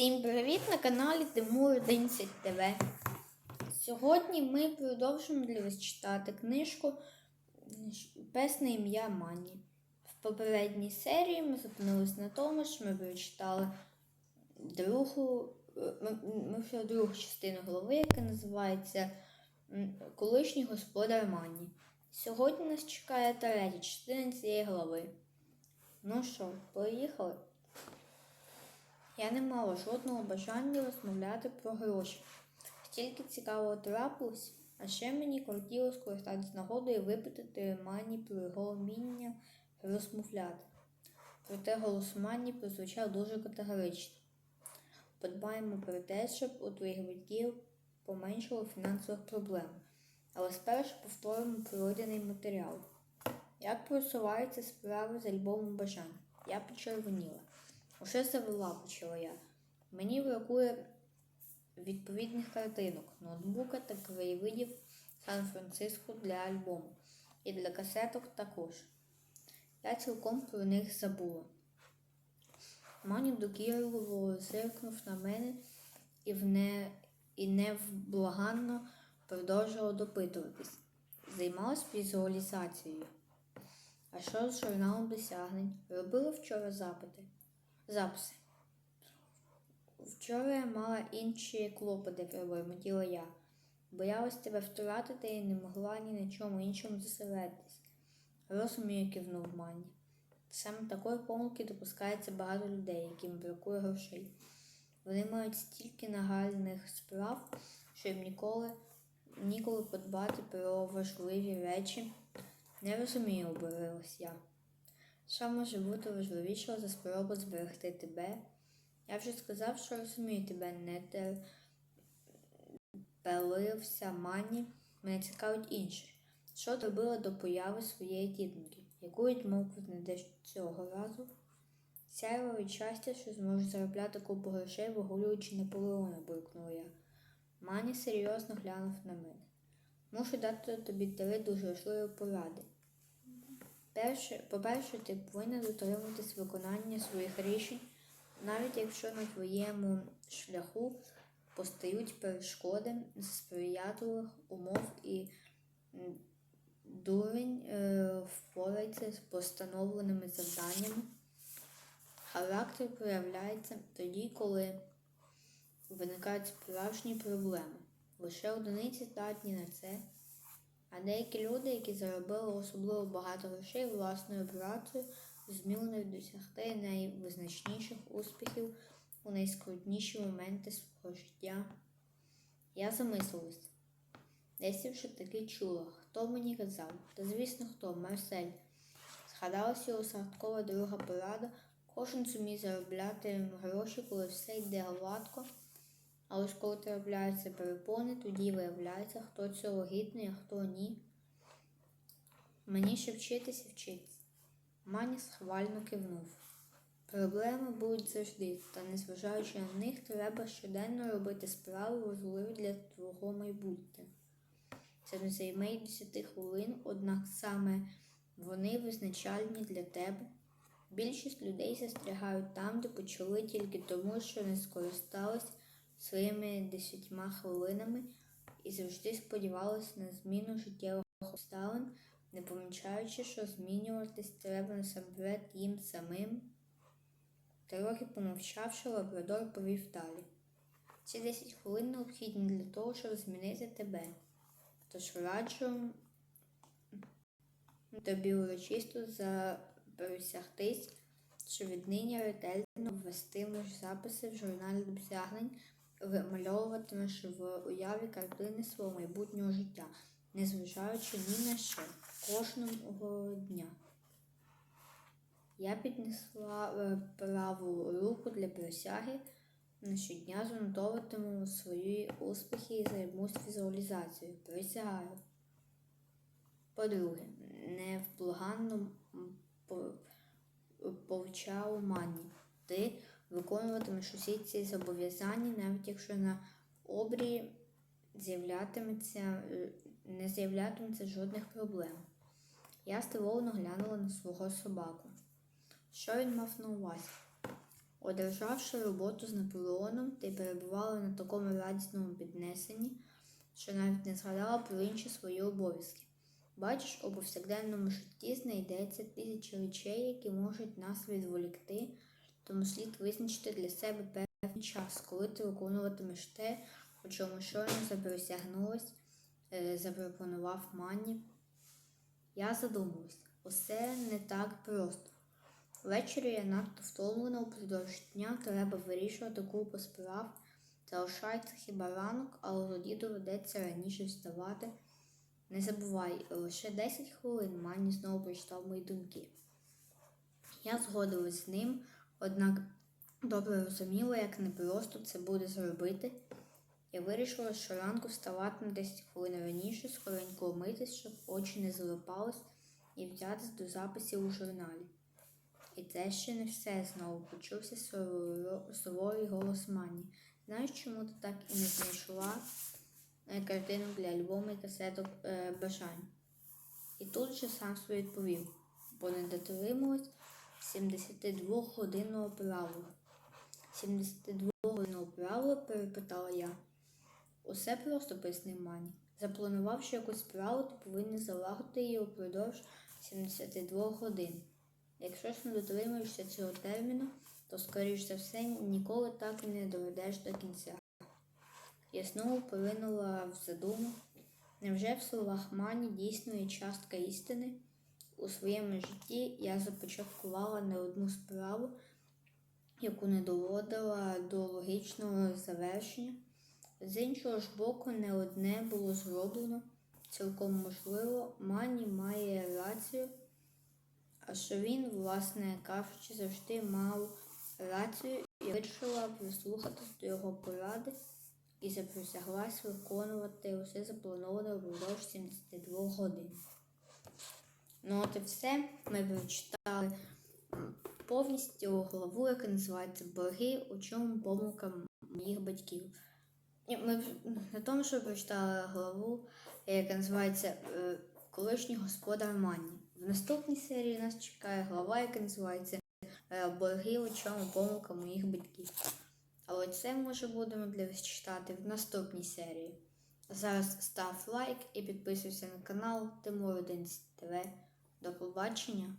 Всім привіт на каналі Тимур 11 ТВ. Сьогодні ми продовжимо для вас читати книжку Пес на ім'я Мані. В попередній серії ми зупинились на тому, що ми прочитали другу, е, ми, другу частину голови, яка називається Колишній господар Мані. Сьогодні нас чекає третя частина цієї глави. Ну що, поїхали? Я не мала жодного бажання розмовляти про гроші. Стільки цікавого трапилось, а ще мені хотілося скористатися нагодою випитати Мані про його вміння розмовляти. Проте голос Мані прозвучав дуже категорично. Подбаємо про те, щоб у твоїх батьків поменшало фінансових проблем. Але спершу повторимо пройдений матеріал. Як просуваються справи з альбомом бажань? Я почервоніла. Уже завела, почала я. Мені бракує відповідних картинок, ноутбука та краєвидів Сан-Франциско для альбому. І для касеток також. Я цілком про них забула. Маню докірливо зиркнув на мене і, вне, і невблаганно продовжував допитуватись. Займалась візуалізацією. А що з журналом досягнень? Робила вчора запити. Записи. Вчора я мала інші клопоти, пробормотіла я. Боялась тебе втратити і не могла ні на чому іншому зосередитись. Розумію, кивнув Мані. Саме такої помилки допускається багато людей, яким бракує грошей. Вони мають стільки нагальних справ, що їм ніколи ніколи подбати про важливі речі. Не розумію, обурилась я. Що може бути важливішого за спробу зберегти тебе? Я вже сказав, що розумію тебе, не терпелився мані. Мене цікавить інше. Що ти до появи своєї тітоньки? Яку відмовку знайдеш цього разу? Сяйва від щастя, що зможеш заробляти купу грошей, вигулюючи Наполеона, буркнула я. Мані серйозно глянув на мене. Мушу дати тобі три дуже важливі поради. Перше, по-перше, ти повинна дотримуватись виконання своїх рішень, навіть якщо на твоєму шляху постають перешкоди сприятливих умов і дурень е, впорається з постановленими завданнями. Характер проявляється тоді, коли виникають справжні проблеми. Лише одиниці здатні на це. А деякі люди, які заробили особливо багато грошей власною працею, зміли досягти найвизначніших успіхів у найскрутніші моменти свого життя. Я замислилась. Десь я вже таки чула, хто мені казав, та звісно хто, Марсель. Згадалася його сарткова друга порада, кожен зуміє заробляти гроші, коли все йде гладко. А ось коли трапляються перепони, тоді виявляється, хто цього гідний, а хто ні. Мені ще вчитися вчитися. Мані схвально кивнув. Проблеми будуть завжди, та незважаючи на них, треба щоденно робити справи важливі для твого майбутнього. Це не займе й 10 хвилин, однак саме вони визначальні для тебе. Більшість людей застрягають там, де почали тільки тому, що не скористались своїми десятьма хвилинами і завжди сподівалися на зміну життєвих обставин, не помічаючи, що змінюватись треба насамперед їм самим. Трохи помовчавши, лабрадор повів далі. Ці 10 хвилин необхідні для того, щоб змінити тебе. Тож раджу тобі урочисто заприсягтись, що віднині ретельно ввестимеш записи в журналі досягнень, вимальовуватимеш в уяві картини свого майбутнього життя, незважаючи ні на що, кожного дня. Я піднесла е, праву руку для присяги. Щодня занотовуватиму свої успіхи і займусь візуалізацією. Присягаю. По-друге, невблаганно по- повчав мані. Ти виконуватимеш усі ці зобов'язання, навіть якщо на обрії з'являтиметься, е, не з'являтиметься жодних проблем. Я здивовано глянула на свого собаку. Що він мав на увазі? Одержавши роботу з Наполеоном, ти перебувала на такому радісному піднесенні, що навіть не згадала про інші свої обов'язки. Бачиш, у повсякденному житті знайдеться тисячі речей, які можуть нас відволікти, тому слід визначити для себе певний час, коли ти виконуватимеш те, у чому щойно заприсягнулась, е, запропонував Манні. Я задумалась, усе не так просто. Ввечері я надто втомлена упродовж дня, треба вирішувати купу справ. Залишається хіба ранок, але тоді доведеться раніше вставати. Не забувай, лише 10 хвилин Мані знову прочитав мої думки. Я згодилась з ним, однак добре розуміла, як непросто це буде зробити. Я вирішила щоранку вставати на 10 хвилин раніше, скоренько вмитись, щоб очі не залипались, і взятись до записів у журналі. І це ще не все знову почувся суворий голос Мані. Знаєш, чому ти так і не знайшла е, картину для альбому і касеток е, бажань? І тут же сам собі відповів, бо не дотрималась 72-годинного правила. 72-годинного правила, перепитала я. Усе просто пояснив Мані. Запланувавши якусь справу, ти повинен залагодити її упродовж 72 годин. Якщо ж не дотримуєшся цього терміну, то, скоріш за все, ніколи так і не доведеш до кінця. Я знову поринула в задуму. Невже в словах Мані дійсно є частка істини? У своєму житті я започаткувала не одну справу, яку не доводила до логічного завершення. З іншого ж боку, не одне було зроблено. Цілком можливо, Мані має рацію, а що він, власне кажучи, завжди мав рацію і вирішила прислухатись до його поради і заприсяглась виконувати усе заплановане впродовж 72 годин. Ну от і все. Ми прочитали повністю главу, яка називається Борги, у чому помилка моїх батьків. Ми на тому, що прочитали главу, яка називається е, Колишній господар Мані. В наступній серії нас чекає глава, яка називається е, Борги, у чому помилка моїх батьків. Але це ми вже будемо для вас читати в наступній серії. Зараз став лайк і підписуйся на канал Тимур 11 ТВ. До побачення!